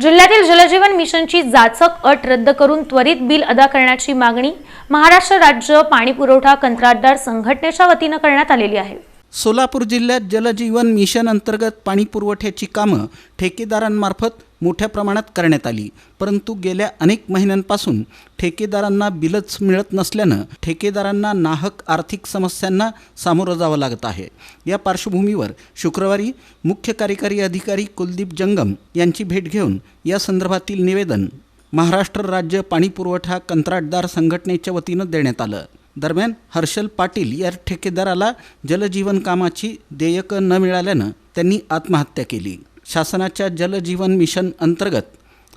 जिल्ह्यातील जलजीवन मिशनची जाचक अट रद्द करून त्वरित बिल अदा करण्याची मागणी महाराष्ट्र राज्य पाणीपुरवठा कंत्राटदार संघटनेच्या वतीनं करण्यात आलेली आहे. सोलापूर जिल्ह्यात जलजीवन मिशन अंतर्गत पाणी पुरवठ्याची कामं ठेकेदारांमार्फत मोठ्या प्रमाणात करण्यात आली. परंतु गेल्या अनेक महिन्यांपासून ठेकेदारांना बिलच मिळत नसल्यानं ठेकेदारांना नाहक आर्थिक समस्यांना सामोरं जावं लागत आहे. या पार्श्वभूमीवर शुक्रवारी मुख्य कार्यकारी अधिकारी कुलदीप जंगम यांची भेट घेऊन या संदर्भातील निवेदन महाराष्ट्र राज्य पाणीपुरवठा कंत्राटदार संघटनेच्या वतीनं देण्यात आलं. दरम्यान हर्षल पाटील या ठेकेदाराला जलजीवन कामाची देयकं न मिळाल्यानं त्यांनी आत्महत्या केली. शासनाच्या जलजीवन मिशन अंतर्गत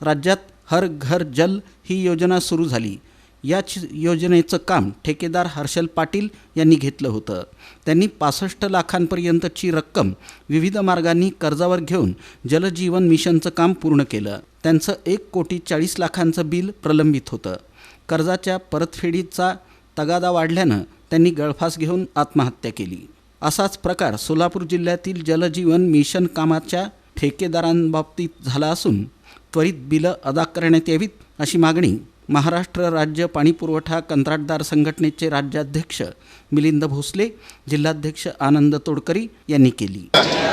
राज्यात हर घर जल ही योजना सुरू झाली. याच योजनेचं काम ठेकेदार हर्षल पाटील यांनी घेतलं होतं. त्यांनी पासष्ट लाखांपर्यंतची रक्कम विविध मार्गांनी कर्जावर घेऊन जलजीवन मिशनचं काम पूर्ण केलं. त्यांचं एक कोटी चाळीस लाखांचं बिल प्रलंबित होतं. कर्जाच्या परतफेडीचा तगादा वाढल्यानं त्यांनी गळफास घेऊन आत्महत्या केली. असाच प्रकार सोलापूर जिल्ह्यातील जलजीवन मिशन कामाच्या ठेकेदारांबाबतीत झाला असून त्वरित बिलं अदा करण्यात यावीत अशी मागणी महाराष्ट्र राज्य पाणीपुरवठा कंत्राटदार संघटनेचे राज्याध्यक्ष मिलिंद भोसले जिल्हाध्यक्ष आनंद तोडकरी यांनी केली.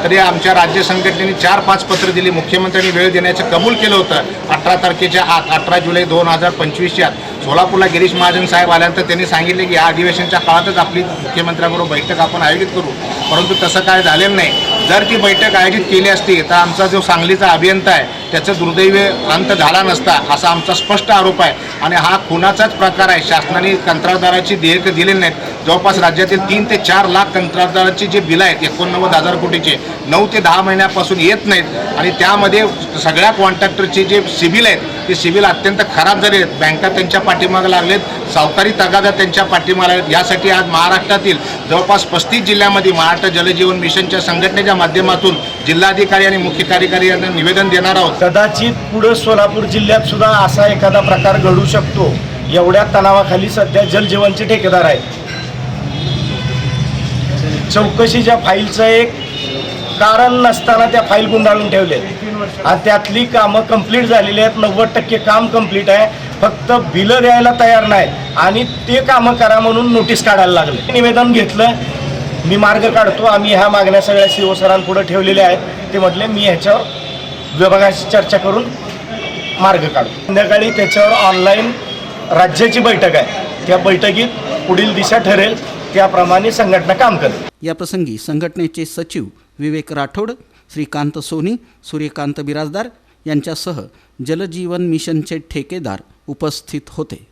तरी आमच्या राज्य संघटनेने चार पाच पत्र दिली. मुख्यमंत्र्यांनी वेळ देण्याचं कबूल केलं होतं. अठरा तारखेच्या आत अठरा जुलै दोन हजार पंचवीसच्या आत सोलापूरला गिरीश महाजन साहेब आल्यानंतर त्यांनी सांगितले की या अधिवेशनाच्या काळातच आपली मुख्यमंत्र्यांबरोबर बैठक आपण आयोजित करू. परंतु तसं काय झालेलं नाही. जर ती बैठक आयोजित केली असती तर आमचा जो सांगलीचा अभियंता आहे त्याचं दुर्दैवी अंत झाला नसता असा आमचा स्पष्ट आरोप आहे. आणि हा खुनाचाच प्रकार आहे. शासनाने कंत्राटदाराची देयकं दिलेली नाहीत. जवळपास राज्यातील तीन ते चार लाख कंत्राटदाराची जे बिलं आहेत एकोणनव्वद हजार कोटीचे नऊ ते दहा महिन्यापासून येत नाहीत. आणि त्यामध्ये सगळ्या कॉन्ट्रॅक्टरचे जे सिबिल आहेत ते सिबिल अत्यंत खराब झाले आहेत. बँका त्यांच्या पाठीमागे लागलेत सावकारी तगादा त्यांच्या पाठीमागे आहेत यासाठी आज महाराष्ट्रातील जवळपास पस्तीस जिल्ह्यामध्ये महाराष्ट्र जलजीवन मिशनच्या संघटनेच्या माध्यमातून जिल्हाधिकारी आणि मुख्य कार्यकारी यांना निवेदन देणार आहोत. कदाचित पुढं सोलापूर जिल्ह्यात सुद्धा असा एखादा प्रकार घडू शकतो. एवढ्या तणावाखाली सध्या जलजीवनचे ठेकेदार आहेत. चौकशीच्या फाईलचं एक कारण नसताना त्या फाईल गुंडाळून ठेवले आणि त्यातली कामं कंप्लीट झालेली आहेत. नव्वद टक्के काम कंप्लीट आहे. फक्त बिलं द्यायला तयार नाही आणि ते कामं करा म्हणून नोटीस काढायला लागले. निवेदन घेतलं. मी मार्ग काढतो. आम्ही ह्या मागण्या सगळ्या सीओ सरांपुढे ठेवलेल्या आहेत. ते म्हटले मी ह्याच्यावर विभागाशी चर्चा करून मार्ग काढतो. संध्याकाळी त्याच्यावर ऑनलाईन राज्याची बैठक आहे. त्या बैठकीत पुढील दिशा ठरेल. त्याप्रमाणे संघटना काम करेल याप्रसंगी संघटनेचे सचिव विवेक राठोड श्रीकांत सोनी सूर्यकांत बिराजदार यांच्यासह जलजीवन मिशनचे ठेकेदार उपस्थित होते.